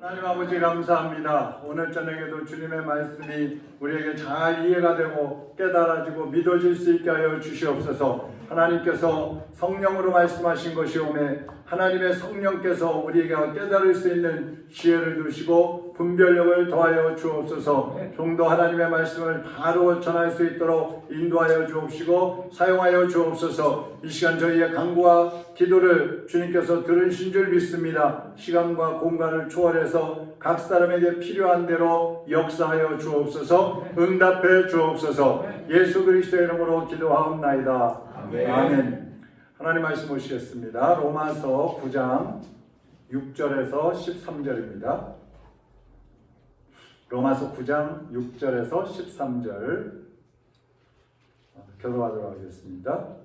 하나님 아버지 감사합니다. 오늘 저녁에도 주님의 말씀이 우리에게 잘 이해가 되고 깨달아지고 믿어질 수 있게 하여 주시옵소서. 하나님께서 성령으로 말씀하신 것이 오매 하나님의 성령께서 우리에게 깨달을 수 있는 지혜를 주시고 분별력을 더하여 주옵소서. 좀더 하나님의 말씀을 바로 전할 수 있도록 인도하여 주옵시고 사용하여 주옵소서. 이 시간 저희의 간구와 기도를 주님께서 들으신 줄 믿습니다. 시간과 공간을 초월해서 각 사람에게 필요한 대로 역사하여 주옵소서. 응답해 주옵소서. 예수 그리스도의 이름으로 기도하옵나이다. 아멘. 하나님 말씀 보시겠습니다. 로마서 9장 6절에서 13절입니다. 로마서 9장 6절에서 13절 교도하도록 하겠습니다.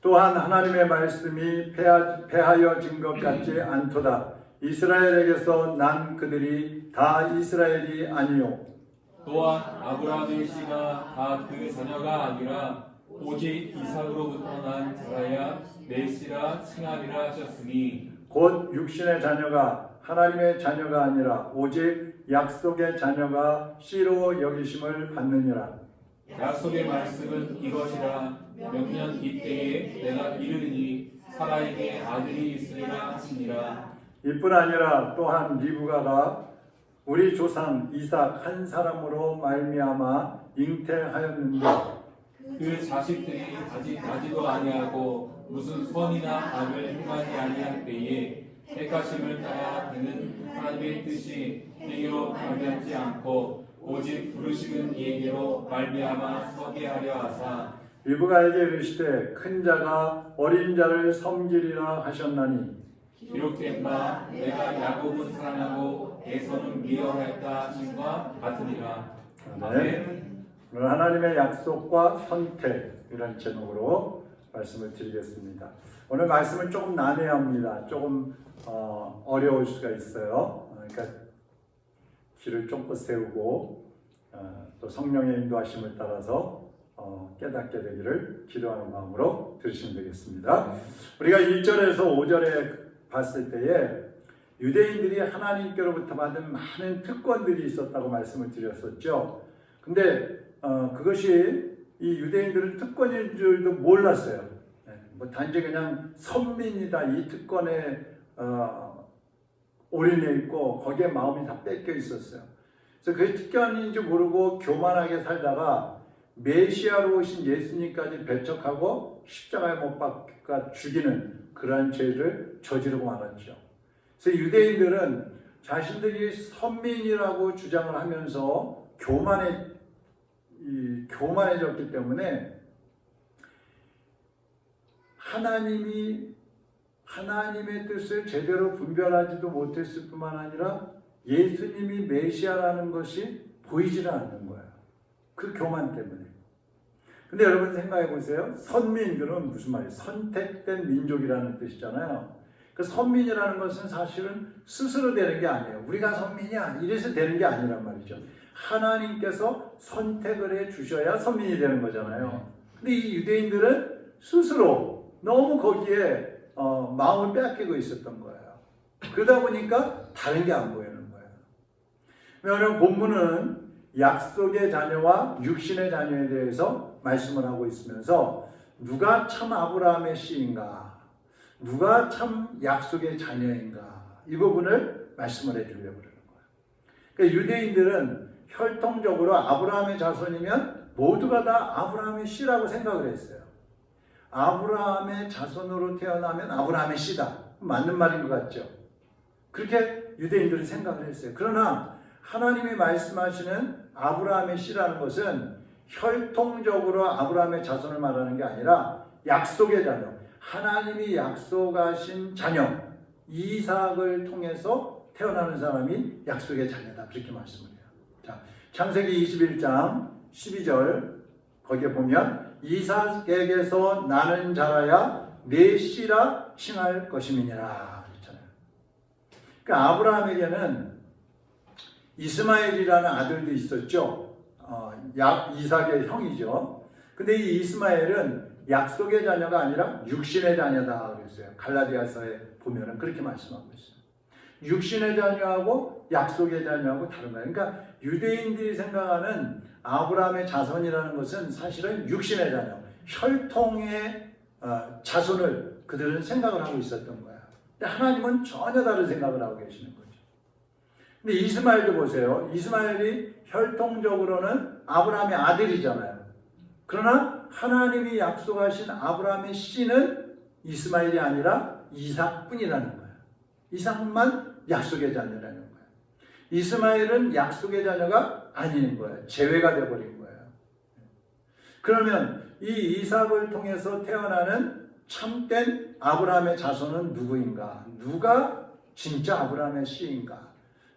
또한 하나님의 말씀이 폐하, 폐하여진 것 같지 않도다. 이스라엘에게서 난 그들이 다 이스라엘이 아니요 또한 아브라함의 씨가 다 그 자녀가 아니라 오직 이삭으로부터 난 자라야 내 씨라 칭하리라 하셨으니 곧 육신의 자녀가 하나님의 자녀가 아니라 오직 약속의 자녀가 씨로 여기심을 받느니라. 약속의 말씀은 이것이라 몇년 이때에 내가 이르니 사라에게 아들이 있으리라 하시니라 이뿐 아니라 또한 리브가가 우리 조상 이삭 한 사람으로 말미암아 잉태하였는데 그 자식들이 아직 나지도 아니하고 무슨 선이나 악을 행하지 아니할 때에 택하심을 따라 그는 하나님의 뜻이 행위로 변하지 않고 오직 부르시는 이에게로 말미암아 서게 하려 하사. 리브가에게 이르시되 큰 자가 어린 자를 섬기리라 하셨나니. 기록된 바 내가 야곱은 사랑하고 에서는 미워하였다 하신과 같으니라. 아멘. 오늘 하나님의 약속과 선택 이런 제목으로 말씀을 드리겠습니다. 오늘 말씀은 조금 난해합니다. 조금 어, 어려울 수가 있어요. 어, 그러니까 길을 쫑긋 세우고 어, 또 성령의 인도하심을 따라서 어, 깨닫게 되기를 기도하는 마음으로 들으시면 되겠습니다. 우리가 1절에서 5절에 봤을 때에 유대인들이 하나님께로부터 받은 많은 특권들이 있었다고 말씀을 드렸었죠. 근데 어, 그것이 이 유대인들은 특권인 줄도 몰랐어요. 네, 뭐 단지 그냥 선민이다 이 특권에 어, 올인해 있고 거기에 마음이 다 뺏겨 있었어요. 그래서 그게 특권인지 모르고 교만하게 살다가 메시아로 오신 예수님까지 배척하고 십자가에 못 박아 죽이는 그러한 죄를 저지르고 말았죠. 그래서 유대인들은 자신들이 선민이라고 주장을 하면서 교만해 이 교만해졌기 때문에 하나님이 하나님의 뜻을 제대로 분별하지도 못했을 뿐만 아니라 예수님이 메시아라는 것이 보이지를 않는 거예요. 그 교만 때문에. 근데 여러분 생각해 보세요. 선민들은 무슨 말이에요? 선택된 민족이라는 뜻이잖아요. 그 선민이라는 것은 사실은 스스로 되는 게 아니에요. 우리가 선민이야. 이래서 되는 게 아니란 말이죠. 하나님께서 선택을 해 주셔야 선민이 되는 거잖아요. 근데 이 유대인들은 스스로 너무 거기에 어, 마음을 빼앗기고 있었던 거예요. 그러다 보니까 다른 게 안 보이는 거예요. 왜냐하면 본문은 약속의 자녀와 육신의 자녀에 대해서 말씀을 하고 있으면서 누가 참 아브라함의 씨인가, 누가 참 약속의 자녀인가 이 부분을 말씀을 해주려고 그러는 거예요. 그러니까 유대인들은 혈통적으로 아브라함의 자손이면 모두가 다 아브라함의 씨라고 생각을 했어요. 아브라함의 자손으로 태어나면 아브라함의 씨다. 맞는 말인 것 같죠? 그렇게 유대인들은 생각을 했어요. 그러나 하나님이 말씀하시는 아브라함의 씨라는 것은 혈통적으로 아브라함의 자손을 말하는 게 아니라 약속의 자녀, 하나님이 약속하신 자녀, 이삭을 통해서 태어나는 사람이 약속의 자녀다. 그렇게 말씀을 해요. 자, 창세기 21장 12절 거기에 보면 이삭에게서 나는 자라야 내 씨라 칭할 것임이니라. 그러니까 아브라함에게는 이스마엘이라는 아들도 있었죠. 어, 약 이삭의 형이죠. 근데 이 이스마엘은 약속의 자녀가 아니라 육신의 자녀다 그랬어요. 갈라디아서에 보면은 그렇게 말씀하고 있어요. 육신의 자녀하고 약속의 자녀하고 다른 거예요. 그러니까 유대인들이 생각하는 아브라함의 자손이라는 것은 사실은 육신의 자녀, 혈통의 어, 자손을 그들은 생각을 하고 있었던 거야. 근데 하나님은 전혀 다른 생각을 하고 계시는 거죠. 근데 이스마엘도 보세요. 이스마엘이 혈통적으로는 아브라함의 아들이잖아요. 그러나 하나님이 약속하신 아브라함의 씨는 이스마엘이 아니라 이삭뿐이라는 거예요. 이삭만 약속의 자녀라는 거예요. 이스마엘은 약속의 자녀가 아닌 거예요. 제외가 되어버린 거예요. 그러면 이 이삭을 통해서 태어나는 참된 아브라함의 자손은 누구인가? 누가 진짜 아브라함의 씨인가?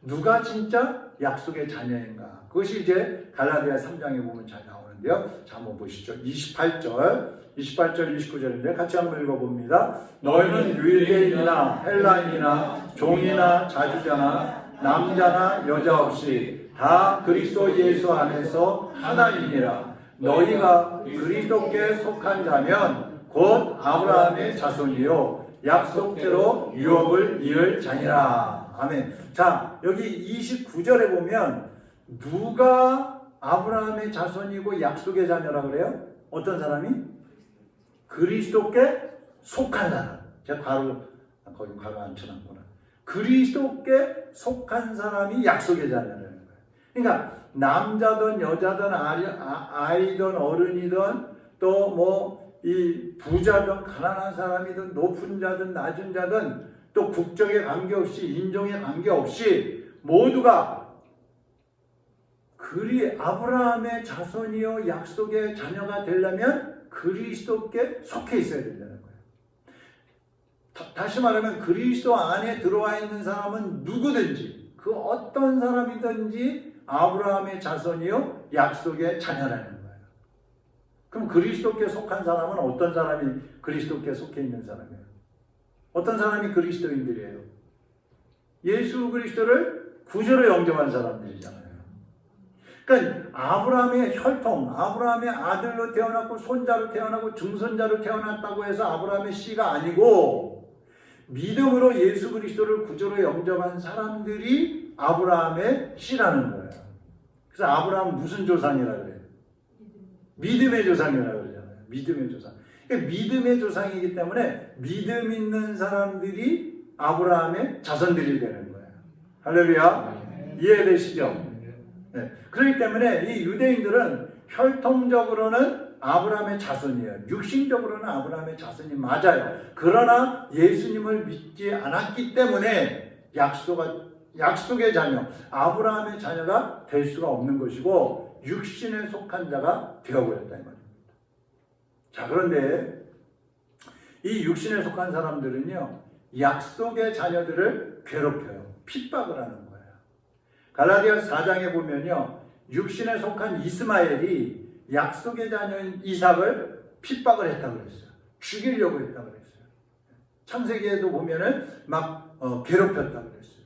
누가 진짜 약속의 자녀인가? 그것이 이제 갈라디아 3장에 보면 잘 나오는데요. 자, 한번 보시죠. 28절, 28절, 29절인데 같이 한번 읽어봅니다. 너희는 유대인이나 헬라인이나 종이나 자주자나 남자나 여자 없이 다 그리스도 예수 안에서 하나이니라. 너희가 그리스도께 속한 자면 곧 아브라함의 자손이요 약속대로 유업을 이을 자니라. 아멘. 자, 여기 29절에 보면 누가 아브라함의 자손이고 약속의 자녀라 그래요? 어떤 사람이? 그리스도께 속한 사람. 제가 괄호 거기 괄호 안 쳐놨구나. 그리스도께 속한 사람이 약속의 자녀라는 거예요. 그러니까 남자든 여자든 아이, 아- 아이 든 어른이든 또 뭐 이 부자든 가난한 사람이든 높은 자든 낮은 자든 또 국적에 관계없이 인종에 관계없이 모두가 그리 아브라함의 자손이요 약속의 자녀가 되려면 그리스도께 속해 있어야 거예요. 다, 다시 말하면 그리스도 안에 들어와 있는 사람은 누구든지 그 어떤 사람이든지 아브라함의 자손이요 약속의 자녀라는 거예요. 그럼 그리스도께 속한 사람은 어떤 사람이 그리스도께 속해 있는 사람이에요? 어떤 사람이 그리스도인들이에요? 예수 그리스도를 구주로 영접한 사람들이잖아요. 그러니까 아브라함의 혈통, 아브라함의 아들로 태어났고 손자로 태어나고 증손자로 태어났다고 해서 아브라함의 씨가 아니고 믿음으로 예수 그리스도를 구주로 영접한 사람들이 아브라함의 씨라는 거예요. 그래서 아브라함 무슨 조상이라 그래요? 믿음의 조상이라고 그러잖아요. 믿음의 조상. 그러니까 믿음의 조상이기 때문에 믿음 있는 사람들이 아브라함의 자손들이 되는 거예요. 할렐루야. 이해되시죠? 네. 그렇기 때문에 이 유대인들은 혈통적으로는 아브라함의 자손이에요. 육신적으로는 아브라함의 자손이 맞아요. 그러나 예수님을 믿지 않았기 때문에 약속가 약속의 자녀, 아브라함의 자녀가 될 수가 없는 것이고 육신에 속한 자가 되어버렸다 이 말입니다. 자 그런데 이 육신에 속한 사람들은요 약속의 자녀들을 괴롭혀요, 핍박을 하는 거예요. 갈라디아서 4장에 보면요 육신에 속한 이스마엘이 약속의 자녀인 이삭을 핍박을 했다고 그랬어요. 죽이려고 했다고 그랬어요. 창세기에도 보면은 막 어, 괴롭혔다고 그랬어요.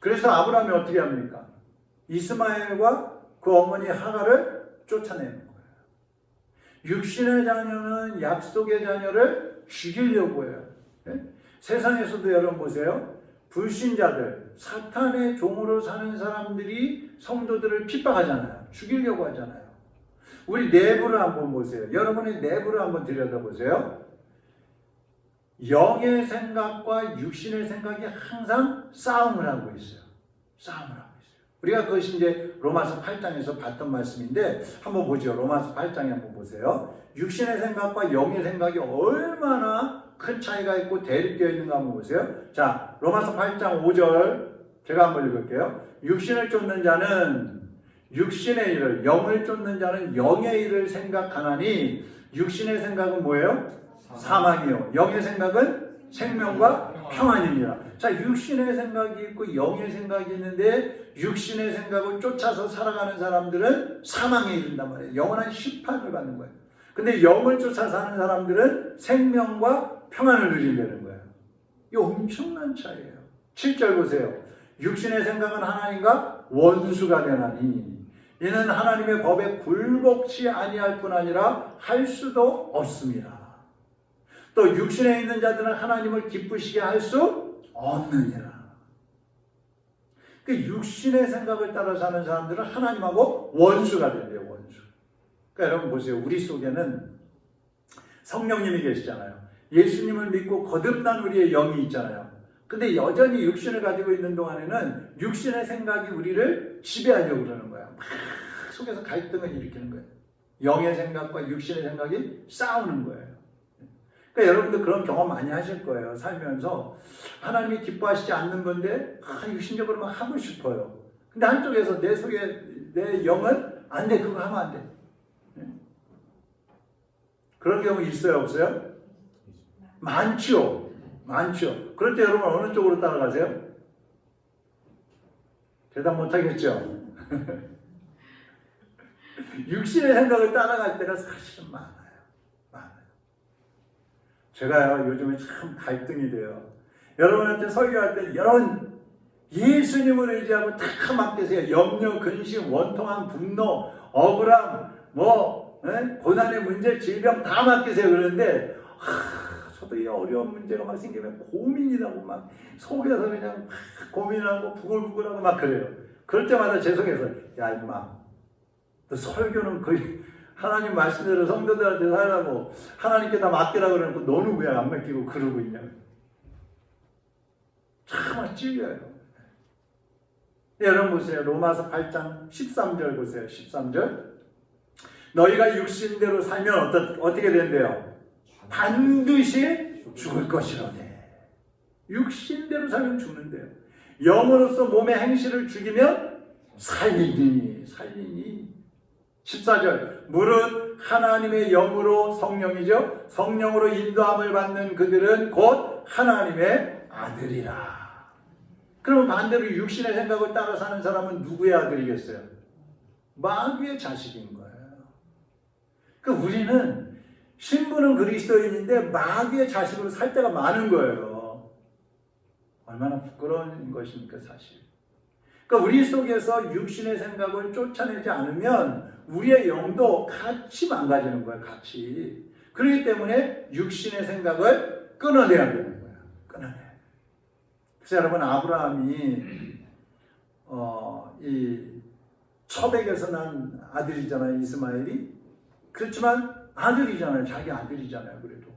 그래서 아브라함이 어떻게 합니까? 이스마엘과 그 어머니 하가를 쫓아내는 거예요. 육신의 자녀는 약속의 자녀를 죽이려고 해요. 예? 세상에서도 여러분 보세요. 불신자들, 사탄의 종으로 사는 사람들이 성도들을 핍박하잖아요. 죽이려고 하잖아요. 우리 내부를 한번 보세요. 여러분의 내부를 한번 들여다보세요. 영의 생각과 육신의 생각이 항상 싸움을 하고 있어요. 싸움을 하고 있어요. 우리가 그것이 이제 로마서 8장에서 봤던 말씀인데 한번 보죠. 로마서 8장에 한번 보세요. 육신의 생각과 영의 생각이 얼마나 큰 차이가 있고 대립되어 있는가 한번 보세요. 자, 로마서 8장 5절 제가 한번 읽을게요. 육신을 쫓는 자는 육신의 일을, 영을 쫓는 자는 영의 일을 생각하나니 육신의 생각은 뭐예요? 사망이요. 영의 생각은 생명과 평안입니다. 자, 육신의 생각이 있고 영의 생각이 있는데 육신의 생각을 쫓아서 살아가는 사람들은 사망에 이른단 말이에요. 영원한 심판을 받는 거예요. 근데 영을 쫓아 사는 사람들은 생명과 평안을 누린다는 거예요. 이 엄청난 차이예요. 7절 보세요. 육신의 생각은 하나님과 원수가 되나니 이는 하나님의 법에 굴복치 아니할 뿐 아니라 할 수도 없습니다. 또 육신에 있는 자들은 하나님을 기쁘시게 할 수 없느니라. 그 육신의 생각을 따라 사는 사람들은 하나님하고 원수가 된대요, 원수. 그러니까 여러분 보세요. 우리 속에는 성령님이 계시잖아요. 예수님을 믿고 거듭난 우리의 영이 있잖아요. 근데 여전히 육신을 가지고 있는 동안에는 육신의 생각이 우리를 지배하려고 그러는 거야. 막 속에서 갈등을 일으키는 거예요. 영의 생각과 육신의 생각이 싸우는 거예요. 그러니까 여러분들 그런 경험 많이 하실 거예요. 살면서 하나님이 기뻐하시지 않는 건데 아, 육신적으로 막 하고 싶어요. 근데 한쪽에서 내 속에 내 영은 안 돼, 그거 하면 안 돼. 네? 그런 경우 있어요, 없어요? 많죠. 많죠. 때 여러분 어느 쪽으로 따라가세요? 대답 못 하겠죠? 육신의 생각을 따라갈 때가 사실은 많아요. 많아요. 제가요, 요즘에 참 갈등이 돼요. 여러분한테 설교할 때 이런 예수님을 의지하고 다 맡기세요. 염려, 근심, 원통함, 분노, 억울함, 뭐, 예? 고난의 문제, 질병 다 맡기세요. 그러는데, 하, 저도 이 어려운 문제가 막 생기면 고민이 나고 막 속에서 그냥 막 고민하고 부글부글하고 막 그래요. 그럴 때마다 제 속에서, 야, 임마, 너 설교는 거의 하나님 말씀대로 성도들한테 살라고 하나님께 다 맡기라 그러고 너는 왜 안 맡기고 그러고 있냐. 참 찔려요. 네, 여러분 보세요. 로마서 8장 13절 보세요. 13절. 너희가 육신대로 살면 어떻게 된대요? 반드시 죽을 것이라네. 육신대로 살면 죽는데요. 영으로서 몸의 행실을 죽이면 살리니, 살리니. 14절. 무릇 하나님의 영으로 성령이죠. 성령으로 인도함을 받는 그들은 곧 하나님의 아들이라. 그럼 반대로 육신의 생각을 따라 사는 사람은 누구의 아들이겠어요? 마귀의 자식인 거예요. 그 우리는 신부는 그리스도인인데 마귀의 자식으로 살 때가 많은 거예요. 얼마나 부끄러운 것입니까, 사실. 그러니까 우리 속에서 육신의 생각을 쫓아내지 않으면 우리의 영도 같이 망가지는 거예요, 같이. 그렇기 때문에 육신의 생각을 끊어내야 되는 거예요. 끊어내. 그래서 여러분 아브라함이 어, 이 초백에서 난 아들이잖아요, 이스마엘이. 그렇지만 아들이잖아요, 자기 아들이잖아요, 그래도.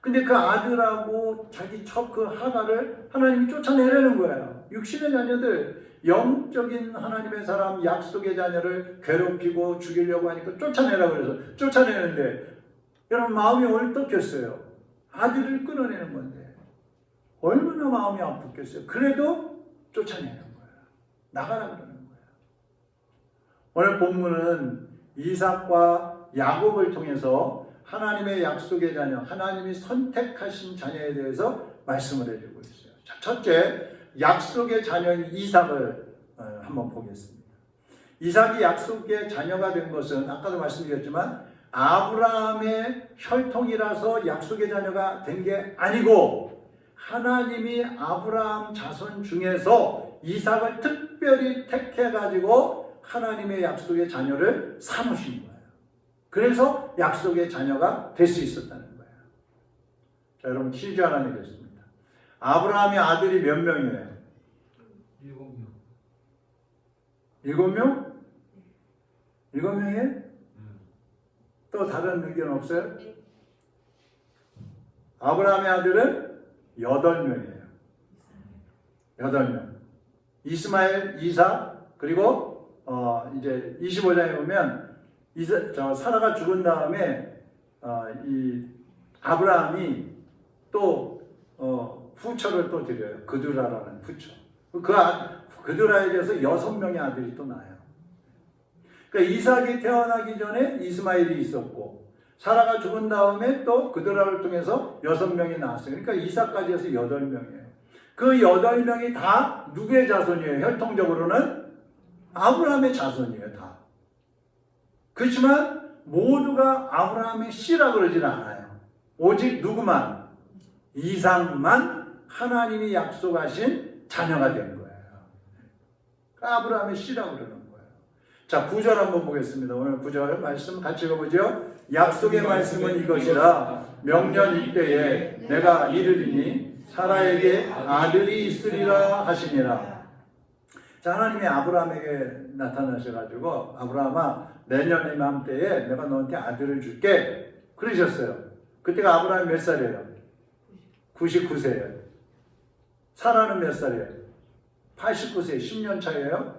근데 그 아들하고 자기 첫 그 하가를 하나님이 쫓아내려는 거예요. 육신의 자녀들, 영적인 하나님의 사람, 약속의 자녀를 괴롭히고 죽이려고 하니까 쫓아내라고 그래서 쫓아내는데 여러분 마음이 얼떡했어요. 아들을 끊어내는 건데 얼마나 마음이 아프겠어요. 그래도 쫓아내는 거예요. 나가라 그러는 거예요. 오늘 본문은 이삭과 야곱을 통해서 하나님의 약속의 자녀, 하나님이 선택하신 자녀에 대해서 말씀을 해주고 있어요. 자, 첫째, 약속의 자녀인 이삭을 어, 한번 보겠습니다. 이삭이 약속의 자녀가 된 것은 아까도 말씀드렸지만 아브라함의 혈통이라서 약속의 자녀가 된 게 아니고 하나님이 아브라함 자손 중에서 이삭을 특별히 택해 가지고 하나님의 약속의 자녀를 삼으신 거예요. 그래서 약속의 자녀가 될 수 있었다는 거예요. 자, 여러분 퀴즈 하나 내겠습니다. 아브라함의 아들이 몇 명이에요? 일곱 명. 일곱 명? 일곱 명이에요? 또 다른 의견 없어요? 아브라함의 아들은 여덟 명이에요. 여덟 명. 이스마엘, 이사, 그리고 어 이제 25장에 보면 이사, 저 사라가 죽은 다음에 어, 이 아브라함이 또 어, 후처를 또 드려요. 그두라라는 후처. 그 아, 그두라에 대해서 여섯 명의 아들이 또 나요. 그러니까 이삭이 태어나기 전에 이스마엘이 있었고 사라가 죽은 다음에 또 그드라를 통해서 여섯 명이 나왔어요. 그러니까 이삭까지 해서 여덟 명이에요. 그 여덟 명이 다 누구의 자손이에요? 혈통적으로는 아브라함의 자손이에요, 다. 그렇지만 모두가 아브라함의 씨라 그러지는 않아요. 오직 누구만 이삭만 하나님이 약속하신 자녀가 된 거예요. 아브라함의 씨라 그러는 거예요. 자, 구절 한번 보겠습니다. 오늘 구절 말씀 같이 읽어보죠. 약속의 말씀은 이것이라 명년 이때에 내가 이르리니 사라에게 아들이 있으리라 하시니라. 자, 하나님이 아브라함에게 나타나셔가지고 아브라함아 내년 이맘때에 내가 너한테 아들을 줄게 그러셨어요. 그때가 아브라함 몇 살이에요? 99세예요. 사라는 몇 살이에요? 89세, 10년 차이에요.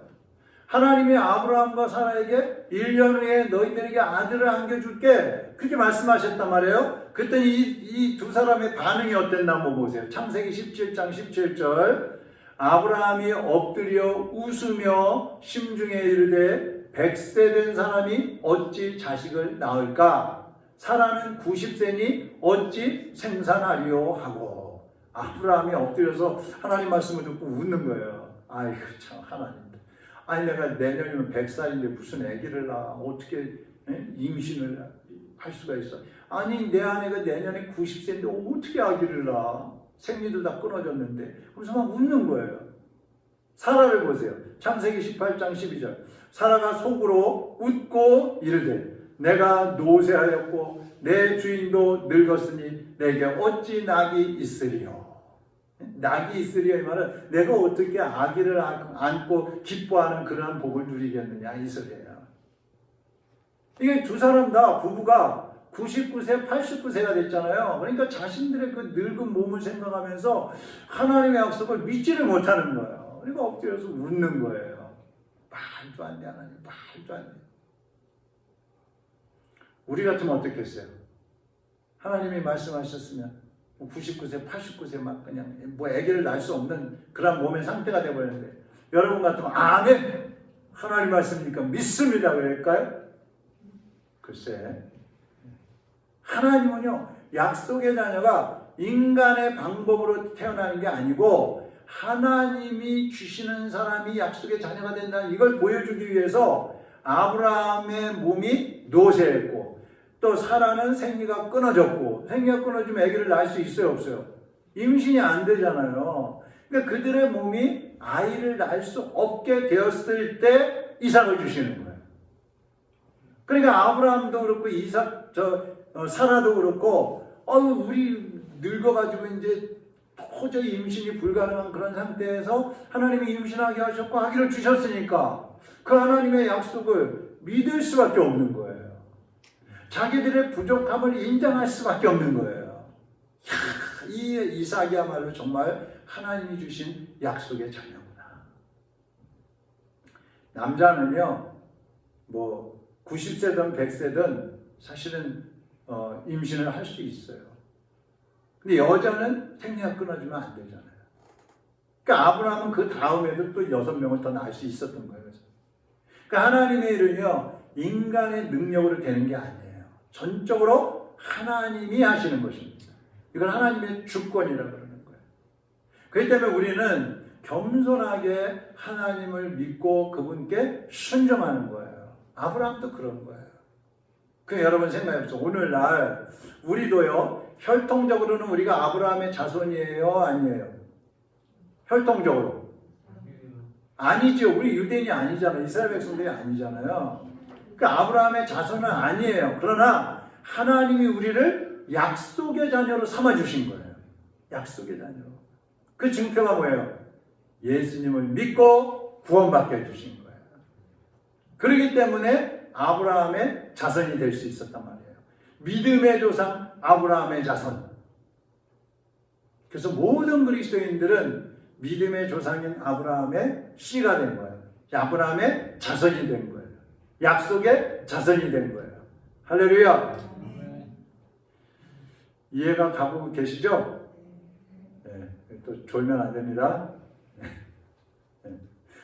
하나님이 아브라함과 사라에게 1년 후에 너희들에게 아들을 안겨줄게. 그렇게 말씀하셨단 말이에요. 그랬더니 이 두 사람의 반응이 어땠나 한번 보세요. 창세기 17장 17절. 아브라함이 엎드려 웃으며 심중에 이르되 100세 된 사람이 어찌 자식을 낳을까? 사라는 90세니 어찌 생산하리요 하고 아브라함이 엎드려서 하나님 말씀을 듣고 웃는 거예요. 아이고 참 하나님. 아니 내가 내년이면 100살인데 무슨 아기를 낳아 어떻게 에? 임신을 할 수가 있어? 아니 내 아내가 내년에 90세인데 어떻게 아기를 낳아? 생리도 다 끊어졌는데 그래서 막 웃는 거예요. 사라를 보세요. 창세기 18장 12절. 사라가 속으로 웃고 이르되 내가 노쇠하였고 내 주인도 늙었으니 내게 어찌 낙이 있으리요. 낙이 있으리요 이 말은 내가 어떻게 아기를 안고 기뻐하는 그러한 복을 누리겠느냐 이 소리예요. 이게 두 사람 다 부부가 99세, 89세가 됐잖아요. 그러니까 자신들의 그 늙은 몸을 생각하면서 하나님의 약속을 믿지를 못하는 거예요. 그러니까 엎드려서 웃는 거예요. 말도 안 돼, 하나님. 말도 안 돼. 우리 같으면 어떻겠어요? 하나님이 말씀하셨으면 99세, 89세 막 그냥 뭐 아기를 낳을 수 없는 그런 몸의 상태가 되버렸는데 여러분 같으면 아멘! 하나님 말씀이니까 믿습니다. 그럴까요? 글쎄. 하나님은요, 약속의 자녀가 인간의 방법으로 태어나는 게 아니고 하나님이 주시는 사람이 약속의 자녀가 된다는 이걸 보여주기 위해서 아브라함의 몸이 노쇠했고 또 사라는 생리가 끊어졌고 생리가 끊어지면 아기를 낳을 수 있어요 없어요? 임신이 안 되잖아요. 그러니까 그들의 몸이 아이를 낳을 수 없게 되었을 때 이삭을 주시는 거예요. 그러니까 아브라함도 그렇고 이삭 저 어, 사라도 그렇고 어유 우리 늙어가지고 이제 도저히 임신이 불가능한 그런 상태에서 하나님이 임신하게 하셨고 아기를 주셨으니까 그 하나님의 약속을 믿을 수밖에 없는 거예요. 자기들의 부족함을 인정할 수밖에 없는 거예요. 이야, 이 이삭이야말로 정말 하나님이 주신 약속의 자녀구나. 남자는요, 뭐 90세든 100세든 사실은 어, 임신을 할 수 있어요. 근데 여자는 생리가 끊어지면 안 되잖아요. 그러니까 아브라함은 그 다음에도 또 여섯 명을 더 낳을 수 있었던 거예요. 그러니까 하나님의 일은요, 인간의 능력으로 되는 게 아니에요. 전적으로 하나님이 하시는 것입니다. 이건 하나님의 주권이라고 그러는 거예요. 그렇기 때문에 우리는 겸손하게 하나님을 믿고 그분께 순종하는 거예요. 아브라함도 그런 거예요. 그 여러분 생각해 보세요. 오늘날 우리도요, 혈통적으로는 우리가 아브라함의 자손이에요? 아니에요? 혈통적으로. 아니죠. 우리 유대인이 아니잖아요. 이스라엘 백성들이 아니잖아요. 그 아브라함의 자손은 아니에요. 그러나 하나님이 우리를 약속의 자녀로 삼아 주신 거예요. 약속의 자녀로. 그 증표가 뭐예요? 예수님을 믿고 구원받게 해 주신 거예요. 그렇기 때문에 아브라함의 자손이 될 수 있었단 말이에요. 믿음의 조상 아브라함의 자손. 그래서 모든 그리스도인들은 믿음의 조상인 아브라함의 씨가 된 거예요. 아브라함의 자손이 된 거예요. 약속의 자손이 된 거예요. 할렐루야. 이해가 가고 계시죠? 네, 또 졸면 안 됩니다.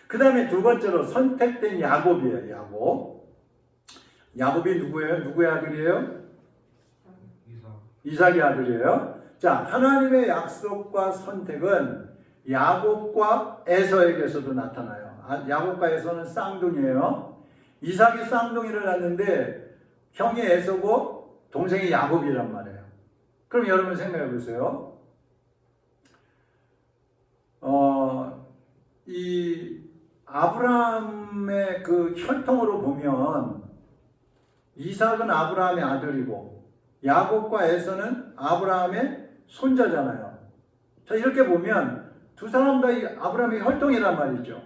그 다음에 두 번째로 선택된 야곱이에요. 야곱. 야곱이 누구예요? 누구의 아들이에요? 이삭의 아들이에요. 자, 하나님의 약속과 선택은 야곱과 에서에게서도 나타나요. 아, 야곱과 에서는 쌍둥이에요. 이삭이 쌍둥이를 낳는데 형이 에서고 동생이 야곱이란 말이에요. 그럼 여러분 생각해 보세요. 어, 이 아브라함의 그 혈통으로 보면 이삭은 아브라함의 아들이고 야곱과 에서는 아브라함의 손자잖아요. 자 이렇게 보면 두 사람 다이 아브라함의 혈통이란 말이죠.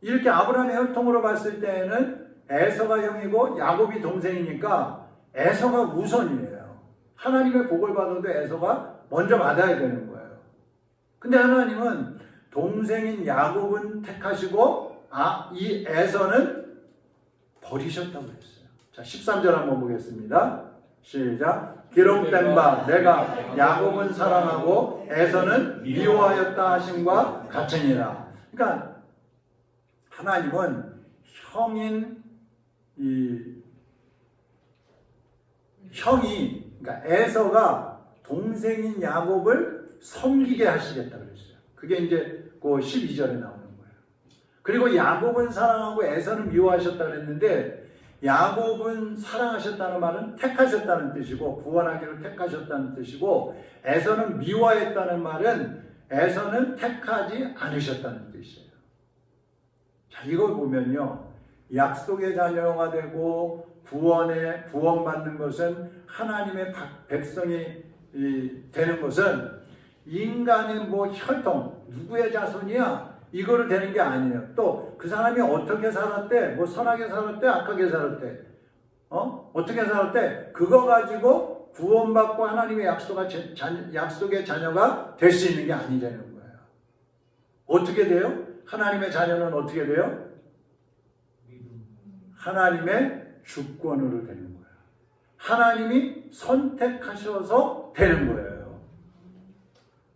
이렇게 아브라함의 혈통으로 봤을 때에는 에서가 형이고 야곱이 동생이니까 에서가 우선이에요. 하나님의 복을 받아도 에서가 먼저 받아야 되는 거예요. 근데 하나님은 동생인 야곱은 택하시고 아, 이 에서는 버리셨다고 했어요. 자, 13절 한번 보겠습니다. 시작. 기록된 바 내가 야곱은 사랑하고 에서는 미워하였다 하심과 같으니라. 그러니까 하나님은 형인 이 형이 그러니까 에서가 동생인 야곱을 섬기게 하시겠다 그랬어요. 그게 이제 그 12절에 나오는 거예요. 그리고 야곱은 사랑하고 에서는 미워하셨다 그랬는데 야곱은 사랑하셨다는 말은 택하셨다는 뜻이고 구원하기를 택하셨다는 뜻이고 에서는 미워했다는 말은 에서는 택하지 않으셨다는 뜻이에요. 자, 이걸 보면요. 약속의 자녀가 되고 구원에 구원받는 것은 하나님의 박- 백성이 이, 되는 것은 인간의 뭐 혈통 누구의 자손이야 이거를 되는 게 아니에요. 또 그 사람이 어떻게 살았대, 뭐 선하게 살았대, 악하게 살았대, 어 어떻게 살았대 그거 가지고 구원받고 하나님의 약속의 자, 자- 약속의 자녀가 될 수 있는 게 아니라는 거예요. 어떻게 돼요? 하나님의 자녀는 어떻게 돼요? 하나님의 주권으로 되는 거예요. 하나님이 선택하셔서 되는 거예요.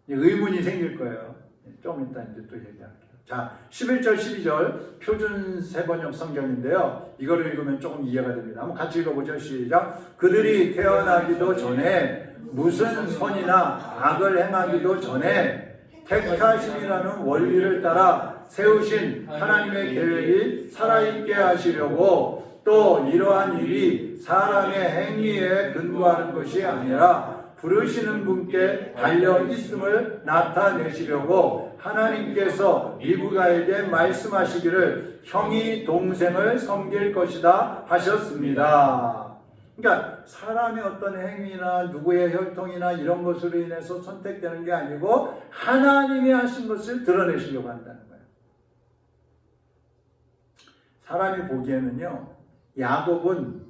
이 의문이 생길 거예요. 좀 이따 이제 또 얘기할게요. 자, 11절, 12절 표준 세번역 성경인데요. 이거를 읽으면 조금 이해가 됩니다. 한번 같이 읽어보죠. 시작. 그들이 태어나기도 전에 무슨 선이나 악을 행하기도 전에 택하심이라는 원리를 따라 세우신 하나님의 계획이 살아있게 하시려고 또 이러한 일이 사람의 행위에 근거하는 것이 아니라 부르시는 분께 달려 있음을 나타내시려고 하나님께서 리브가에게 말씀하시기를 형이 동생을 섬길 것이다 하셨습니다. 그러니까 사람의 어떤 행위나 누구의 혈통이나 이런 것으로 인해서 선택되는 게 아니고 하나님이 하신 것을 드러내시려고 한다는 거예요. 사람이 보기에는요, 야곱은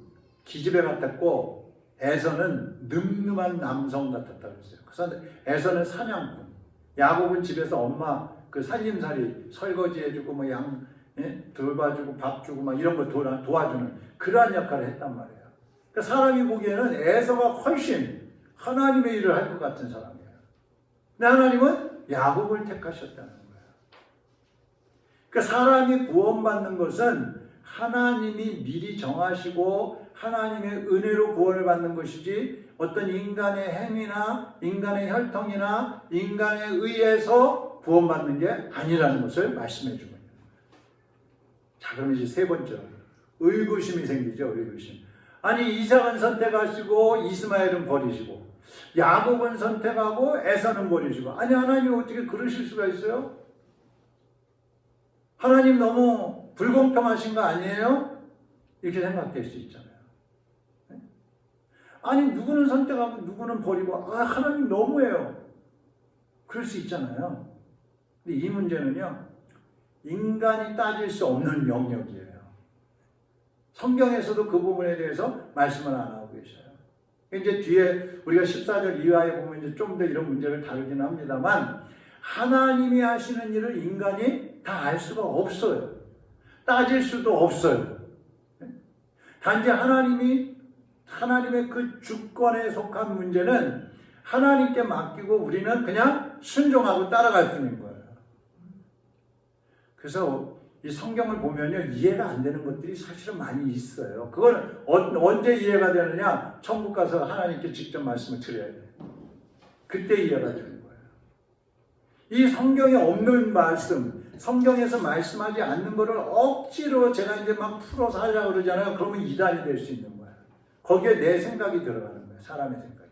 기집애 같았고 에서는 늠름한 남성 같았다고 했어요. 그래서 에서는 사냥꾼, 야곱은 집에서 엄마 그 살림살이 설거지 해주고 뭐양 예? 돌봐주고 밥 주고 막 이런 거 도와, 도와주는 그러한 역할을 했단 말이에요. 그러니까 사람이 보기에는 에서가 훨씬 하나님의 일을 할 것 같은 사람이에요. 근데 하나님은 야곱을 택하셨다는 거예요. 그러니까 사람이 구원받는 것은 하나님이 미리 정하시고 하나님의 은혜로 구원을 받는 것이지 어떤 인간의 행위나 인간의 혈통이나 인간에 의해서 구원받는 게 아니라는 것을 말씀해 주고 거예요. 자, 그럼 이제 세 번째 의구심이 생기죠. 의구심. 아니 이삭은 선택하시고 이스마엘은 버리시고 야곱은 선택하고 에서는 버리시고 아니 하나님 어떻게 그러실 수가 있어요? 하나님 너무 불공평하신 거 아니에요? 이렇게 생각될 수 있잖아요. 네? 아니 누구는 선택하고 누구는 버리고 아 하나님 너무해요. 그럴 수 있잖아요. 근데 이 문제는요 인간이 따질 수 없는 영역이에요. 성경에서도 그 부분에 대해서 말씀을 안 하고 계셔요. 이제 뒤에 우리가 14절 이하에 보면 이제 좀 더 이런 문제를 다루긴 합니다만 하나님이 하시는 일을 인간이 다 알 수가 없어요. 따질 수도 없어요. 단지 하나님이 하나님의 그 주권에 속한 문제는 하나님께 맡기고 우리는 그냥 순종하고 따라갈 뿐인 거예요. 그래서 이 성경을 보면요 이해가 안 되는 것들이 사실은 많이 있어요. 그걸 어- 언제 이해가 되느냐? 천국 가서 하나님께 직접 말씀을 드려야 돼요. 그때 이해가 되는 거예요. 이 성경에 없는 말씀, 성경에서 말씀하지 않는 것을 억지로 제가 이제 막 풀어서 하려고 그러잖아요. 그러면 이단이 될 수 있는 거예요. 거기에 내 생각이 들어가는 거예요. 사람의 생각이.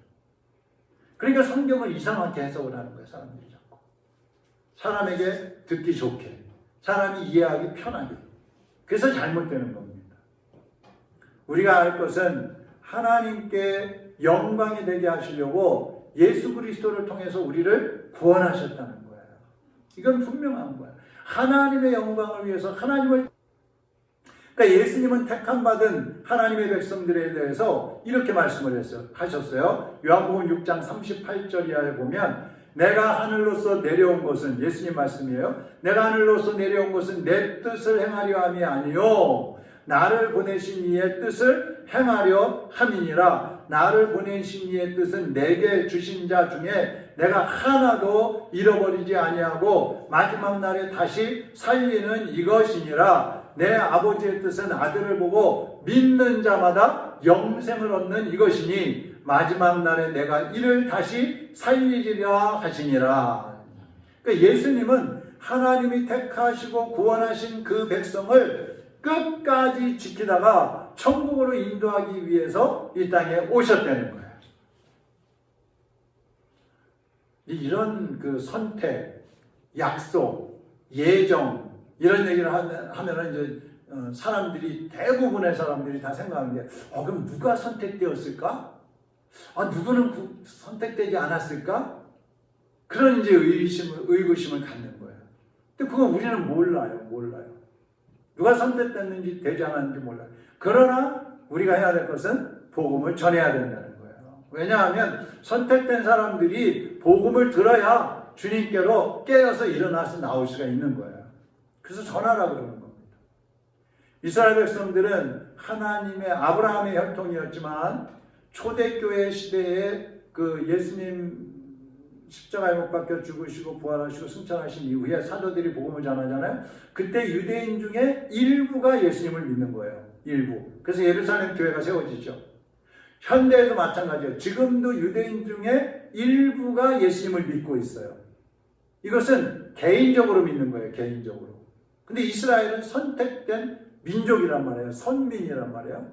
그러니까 성경을 이상하게 해석을 하는 거예요. 사람들이 자꾸. 사람에게 듣기 좋게. 사람이 이해하기 편하게. 그래서 잘못되는 겁니다. 우리가 알 것은 하나님께 영광이 되게 하시려고 예수 그리스도를 통해서 우리를 구원하셨다는 거예요. 이건 분명한 거예요. 하나님의 영광을 위해서 하나님을 그러니까 예수님은 택함 받은 하나님의 백성들에 대해서 이렇게 말씀을 했어요. 하셨어요. 요한복음 6장 38절 이하에 보면 내가 하늘로서 내려온 것은 예수님 말씀이에요. 내가 하늘로서 내려온 것은 내 뜻을 행하려 함이 아니요 나를 보내신 이의 뜻을 행하려 함이니라. 나를 보내신 이의 뜻은 내게 주신 자 중에 내가 하나도 잃어버리지 아니하고 마지막 날에 다시 살리는 이것이니라. 내 아버지의 뜻은 아들을 보고 믿는 자마다 영생을 얻는 이것이니 마지막 날에 내가 이를 다시 살리리라 하시니라. 그러니까 예수님은 하나님이 택하시고 구원하신 그 백성을 끝까지 지키다가 천국으로 인도하기 위해서 이 땅에 오셨다는 거예요. 이런 그 선택, 약속, 예정 이런 얘기를 하면은 이제 어, 사람들이 대부분의 사람들이 다 생각하는 게, 어 그럼 누가 선택되었을까? 아 누구는 구- 선택되지 않았을까? 그런 이제 의심을 의구심을 갖는 거예요. 근데 그건 우리는 몰라요, 몰라요. 누가 선택됐는지 되지 않았는지 몰라요. 그러나 우리가 해야 될 것은 복음을 전해야 된다는 거예요. 왜냐하면 선택된 사람들이 복음을 들어야 주님께로 깨어서 일어나서 나올 수가 있는 거예요. 그래서 전하라 그러는 겁니다. 이스라엘 백성들은 하나님의 아브라함의 혈통이었지만 초대교회 시대에 그 예수님 십자가에 못 박혀 죽으시고 부활하시고 승천하신 이후에 사도들이 복음을 전하잖아요. 그때 유대인 중에 일부가 예수님을 믿는 거예요. 일부. 그래서 예루살렘 교회가 세워지죠. 현대에도 마찬가지예요. 지금도 유대인 중에 일부가 예수님을 믿고 있어요. 이것은 개인적으로 믿는 거예요. 개인적으로. 근데 이스라엘은 선택된 민족이란 말이에요. 선민이란 말이에요.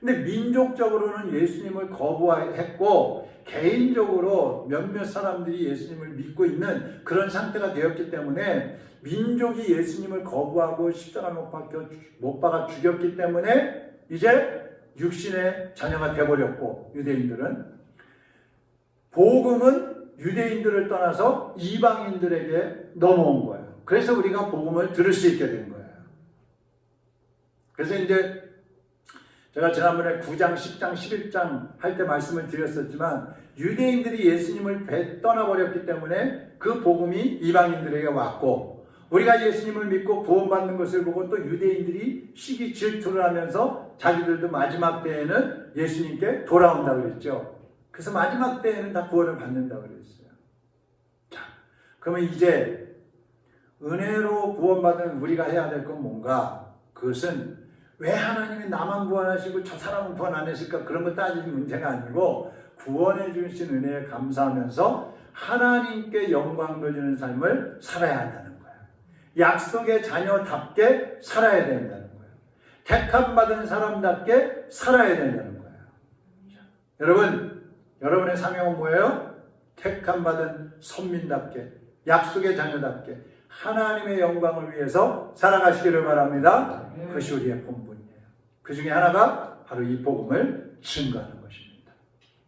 근데 민족적으로는 예수님을 거부했고 개인적으로 몇몇 사람들이 예수님을 믿고 있는 그런 상태가 되었기 때문에 민족이 예수님을 거부하고 십자가 못 박혀 못 박아 죽였기 때문에 이제 육신의 자녀가 되어버렸고 유대인들은 복음은 유대인들을 떠나서 이방인들에게 넘어온 거예요. 그래서 우리가 복음을 들을 수 있게 된 거예요. 그래서 이제 제가 지난번에 9장, 10장, 11장 할 때 말씀을 드렸었지만 유대인들이 예수님을 배 떠나버렸기 때문에 그 복음이 이방인들에게 왔고 우리가 예수님을 믿고 구원받는 것을 보고 또 유대인들이 시기 질투를 하면서 자기들도 마지막 때에는 예수님께 돌아온다 그랬죠. 그래서 마지막 때에는 다 구원을 받는다 그랬어요. 자, 그러면 이제 은혜로 구원받은 우리가 해야 될 건 뭔가? 그것은 왜 하나님이 나만 구원하시고 저 사람은 구원 안 했을까? 그런 거 따지는 문제가 아니고 구원해 주신 은혜에 감사하면서 하나님께 영광 돌리는 삶을 살아야 한다는 거예요. 약속의 자녀답게 살아야 된다는 거예요. 택함 받은 사람답게 살아야 된다는 거예요. 자, 여러분, 여러분의 사명은 뭐예요? 택함 받은 선민답게 약속의 자녀답게 하나님의 영광을 위해서 살아가시기를 바랍니다. 그것이 우리의 본분이에요. 그 중에 하나가 바로 이 복음을 증거하는 것입니다.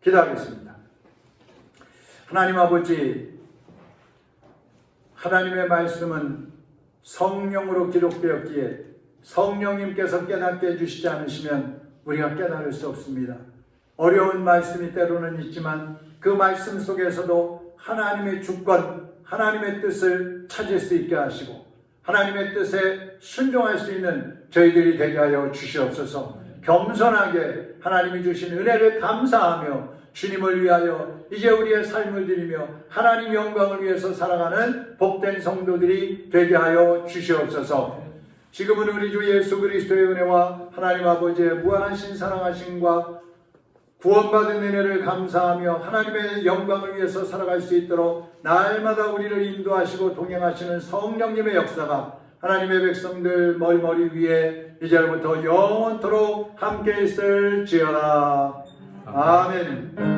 기도하겠습니다. 하나님 아버지, 하나님의 말씀은 성령으로 기록되었기에 성령님께서 깨닫게 해주시지 않으시면 우리가 깨달을 수 없습니다. 어려운 말씀이 때로는 있지만 그 말씀 속에서도 하나님의 주권, 하나님의 뜻을 찾을 수 있게 하시고 하나님의 뜻에 순종할 수 있는 저희들이 되게 하여 주시옵소서. 겸손하게 하나님이 주신 은혜를 감사하며 주님을 위하여 이제 우리의 삶을 드리며 하나님 영광을 위해서 살아가는 복된 성도들이 되게 하여 주시옵소서. 지금은 우리 주 예수 그리스도의 은혜와 하나님 아버지의 무한하신 사랑하심과 구원받은 은혜를 감사하며 하나님의 영광을 위해서 살아갈 수 있도록 날마다 우리를 인도하시고 동행하시는 성령님의 역사가 하나님의 백성들 머리머리 위에 이제부터 영원토록 함께 있을지어다. 아멘.